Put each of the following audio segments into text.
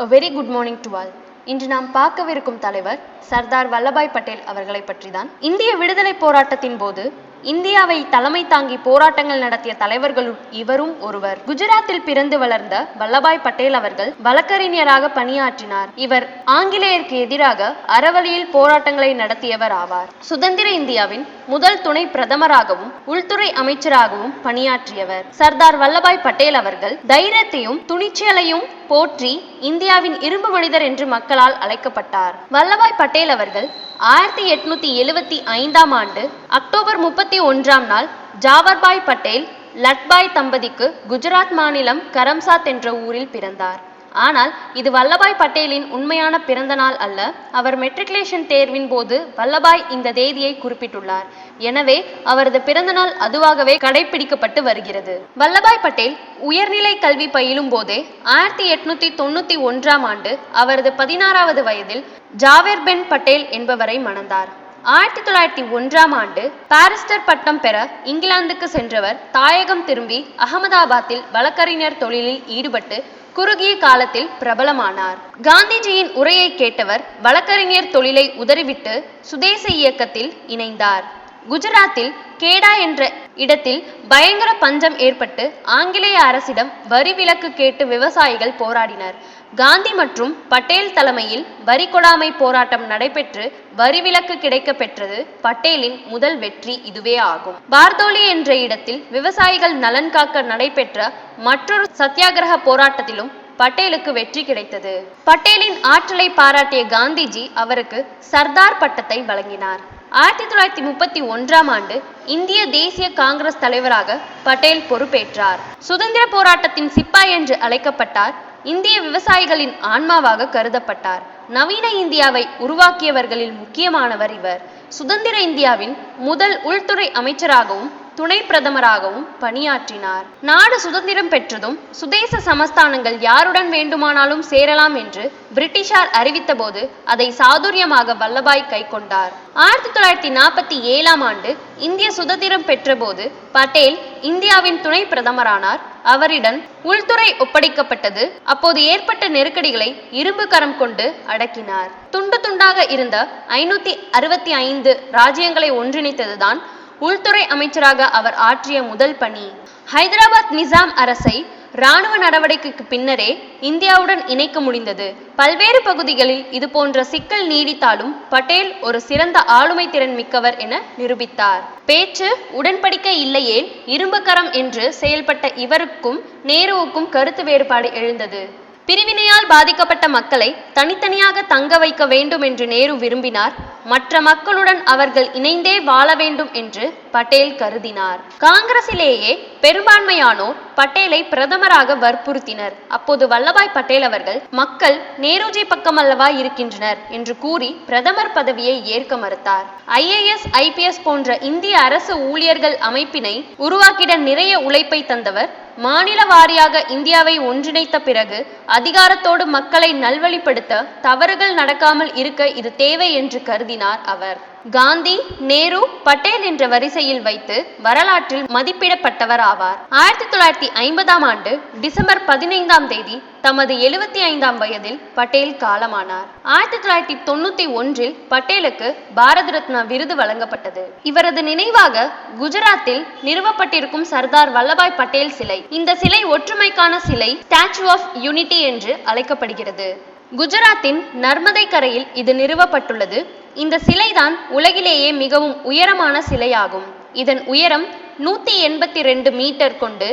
A very good morning to all இன்று நாம் பார்க்கவிருக்கும் தலைவர் சர்தார் வல்லபாய் பட்டேல் அவர்களை பற்றிதான். இந்திய விடுதலை போராட்டத்தின் போது இந்தியாவை தலைமை தாங்கி போராட்டங்கள் நடத்திய தலைவர்களுள் இவரும் ஒருவர். குஜராத்தில் பிறந்து வளர்ந்த வல்லபாய் பட்டேல் அவர்கள் வழக்கறிஞராக பணியாற்றினார். இவர் ஆங்கிலேயருக்கு எதிராக அறவழியில் போராட்டங்களை நடத்தியவர் ஆவார். சுதந்திர இந்தியாவின் முதல் துணை பிரதமராகவும் உள்துறை அமைச்சராகவும் பணியாற்றியவர். சர்தார் வல்லபாய் பட்டேல் அவர்கள் தைரியத்தையும் துணிச்சலையும் போற்றி இந்தியாவின் இரும்பு மனிதர் என்று மக்களால் அழைக்கப்பட்டார். வல்லபாய் பட்டேல் அவர்கள் ஆயிரத்தி எட்நூத்தி எழுவத்தி ஐந்தாம் ஆண்டு அக்டோபர் முப்பத்தி ஒன்றாம் நாள் ஜாவர்பாய் பட்டேல் லட்பாய் தம்பதிக்கு குஜராத் மாநிலம் கரம்சாத் என்ற ஊரில் பிறந்தார். ஆனால் இது வல்லபாய் பட்டேலின் உண்மையான பிறந்த நாள் அல்ல. அவர் மெட்ரிகுலேஷன் தேர்வின் போது வல்லபாய் இந்த தேதியை குறிப்பிட்டுள்ளார். எனவே அவரது பிறந்தநாள் அதுவாகவே கடைபிடிக்கப்பட்டு வருகிறது. வல்லபாய் பட்டேல் உயர்நிலை கல்வி பயிலும் போதே ஆயிரத்தி எட்நூத்தி தொண்ணூத்தி ஒன்றாம் ஆண்டு அவரது பதினாறாவது வயதில் ஜாவேர் பென் பட்டேல் என்பவரை மணந்தார். ஆயிரத்தி தொள்ளாயிரத்தி ஒன்றாம் ஆண்டு பாரிஸ்டர் பட்டம் பெற இங்கிலாந்துக்கு சென்றவர் தாயகம் திரும்பி அகமதாபாத்தில் வழக்கறிஞர் தொழிலில் ஈடுபட்டு குறுகிய காலத்தில் பிரபலமானார். காந்திஜியின் உரையை கேட்டவர் வழக்கறிஞர் தொழிலை உதறிவிட்டு சுதேச இயக்கத்தில் இணைந்தார். குஜராத்தில் கேடா என்ற இடத்தில் பயங்கர பஞ்சம் ஏற்பட்டு ஆங்கிலேய அரசிடம் வரி விலக்கு கேட்டு விவசாயிகள் போராடினர். காந்தி மற்றும் பட்டேல் தலைமையில் வரி கொடாமை போராட்டம் நடைபெற்று வரி விலக்கு கிடைக்க பெற்றது பட்டேலின் முதல் வெற்றி இதுவே ஆகும். பார்தோலி என்ற இடத்தில் விவசாயிகள் நலன் காக்க நடைபெற்ற மற்றொரு சத்தியாகிரக போராட்டத்திலும் பட்டேலுக்கு வெற்றி கிடைத்தது. பட்டேலின் ஆற்றலை பாராட்டிய காந்திஜி அவருக்கு சர்தார் பட்டத்தை வழங்கினார். ஆயிரத்தி தொள்ளாயிரத்தி முப்பத்தி ஒன்றாம் ஆண்டு இந்திய தேசிய காங்கிரஸ் தலைவராக பட்டேல் பொறுப்பேற்றார். சுதந்திர போராட்டத்தின் சிப்பாய் என்று அழைக்கப்பட்டார். இந்திய விவசாயிகளின் ஆன்மாவாக கருதப்பட்டார். நவீன இந்தியாவை உருவாக்கியவர்களில் முக்கியமானவர் இவர். சுதந்திர இந்தியாவின் முதல் உள்துறை அமைச்சராகவும் துணை பிரதமராகவும் பணியாற்றினார். நாடு சுதந்திரம் பெற்றதும் சுதேச சமஸ்தானங்கள் யாருடன் வேண்டுமானாலும் சேரலாம் என்று பிரிட்டிஷார் அறிவித்தபோது அதை சாதுரியமாக வல்லபாய் கை கொண்டார். ஆயிரத்தி தொள்ளாயிரத்தி நாற்பத்தி ஏழாம் ஆண்டு இந்திய சுதந்திரம் பெற்றபோது பட்டேல் இந்தியாவின் துணை பிரதமரானார். அவரிடம் உள்துறை ஒப்படைக்கப்பட்டது. அப்போது ஏற்பட்ட நெருக்கடிகளை இரும்பு கரம் கொண்டு அடக்கினார். துண்டு துண்டாக இருந்த ஐநூத்தி அறுபத்தி ஐந்து ராஜ்யங்களை ஒன்றிணைத்ததுதான் உள்துறை அமைச்சராக அவர் ஆற்றிய முதல் பணி. ஹைதராபாத் நிசாம் அரசை இராணுவ நடவடிக்கைக்கு பின்னரே இந்தியாவுடன் இணைக்க முடிந்தது. பல்வேறு பகுதிகளில் இது போன்ற சிக்கல் நீடித்தாலும் பட்டேல் ஒரு சிறந்த ஆளுமை திறன் மிக்கவர் என நிரூபித்தார். பேச்சு உடன்படிக்கை இல்லையே இரும்புக்கரம் என்று செயல்பட்ட இவருக்கும் நேருவுக்கும் கருத்து வேறுபாடு எழுந்தது. பிரிவினையால் பாதிக்கப்பட்ட மக்களை தனித்தனியாக தங்க வைக்க வேண்டும் என்று நேரு விரும்பினார். மற்ற மக்களுடன் அவர்கள் இணைந்தே வாழ வேண்டும் என்று பட்டேல் கருதினார். காங்கிரசிலேயே பெரும்பான்மையானோர் பட்டேலை பிரதமராக வற்புறுத்தினர். அப்போது வல்லபாய் பட்டேல் அவர்கள் மக்கள் நேருஜி பக்கமல்லவா இருக்கின்றனர்? என்று கூறி பிரதமர் பதவியை ஏற்க மறுத்தார். ஐஏஎஸ் ஐபிஎஸ் போன்ற இந்திய அரசு ஊழியர்கள் அமைப்பினை உருவாக்கிட நிறைய உழைப்பை தந்தவர் மாநில வாரியாக இந்தியாவை ஒன்றிணைத்த பிறகு அதிகாரத்தோடு மக்களை நல்வழிப்படுத்த தவறுகள் நடக்காமல் இருக்க இது தேவை என்று கருதினார் அவர். காந்தி நேரு பட்டேல் என்ற வரிசையில் வைத்து வரலாற்றில் மதிப்பிடப்பட்டவர் ஆவார். ஆயிரத்தி தொள்ளாயிரத்தி ஐம்பதாம் ஆண்டு டிசம்பர் பதினைந்தாம் தேதி தமது எழுபத்தி ஐந்தாம் வயதில் பட்டேல் காலமானார். ஆயிரத்தி தொள்ளாயிரத்தி தொண்ணூத்தி ஒன்றில் பட்டேலுக்கு பாரத ரத்னா விருது வழங்கப்பட்டது. இவரது நினைவாக குஜராத்தில் நிறுவப்பட்டிருக்கும் சர்தார் வல்லபாய் பட்டேல் சிலை இந்த சிலை ஒற்றுமைக்கான சிலை ஸ்டாச்சு ஆஃப் யூனிட்டி என்று அழைக்கப்படுகிறது. குஜராத்தின் நர்மதை கரையில் இது நிறுவப்பட்டுள்ளது. இந்த சிலைதான் உலகிலேயே மிகவும் உயரமான சிலையாகும். இதன் உயரம் நூத்தி எண்பத்தி ரெண்டு மீட்டர் கொண்டு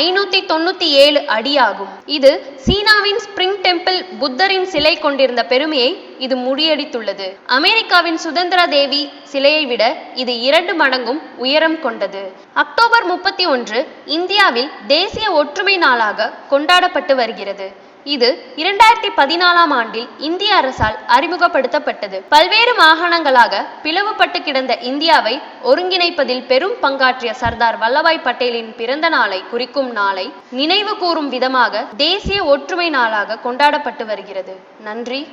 ஐநூத்தி தொண்ணூத்தி ஏழு அடியாகும் இது சீனாவின் ஸ்பிரிங் டெம்பிள் புத்தரின் சிலை கொண்டிருந்த பெருமையை இது முறியடித்துள்ளது அமெரிக்காவின் சுதந்திர தேவி சிலையை விட இது இரண்டு மடங்கும் உயரம் கொண்டது. அக்டோபர் முப்பத்தி ஒன்று இந்தியாவில் தேசிய ஒற்றுமை நாளாக கொண்டாடப்பட்டு வருகிறது. இது இரண்டாயிரத்தி பதினாலாம் ஆண்டில் இந்திய அரசால் அறிமுகப்படுத்தப்பட்டது. பல்வேறு மாகாணங்களாக பிளவுபட்டு கிடந்த இந்தியாவை ஒருங்கிணைப்பதில் பெரும் பங்காற்றிய சர்தார் வல்லபாய் பட்டேலின் பிறந்த நாளை குறிக்கும் நாளை நினைவு கூறும் விதமாக தேசிய ஒற்றுமை நாளாக கொண்டாடப்பட்டு வருகிறது. நன்றி.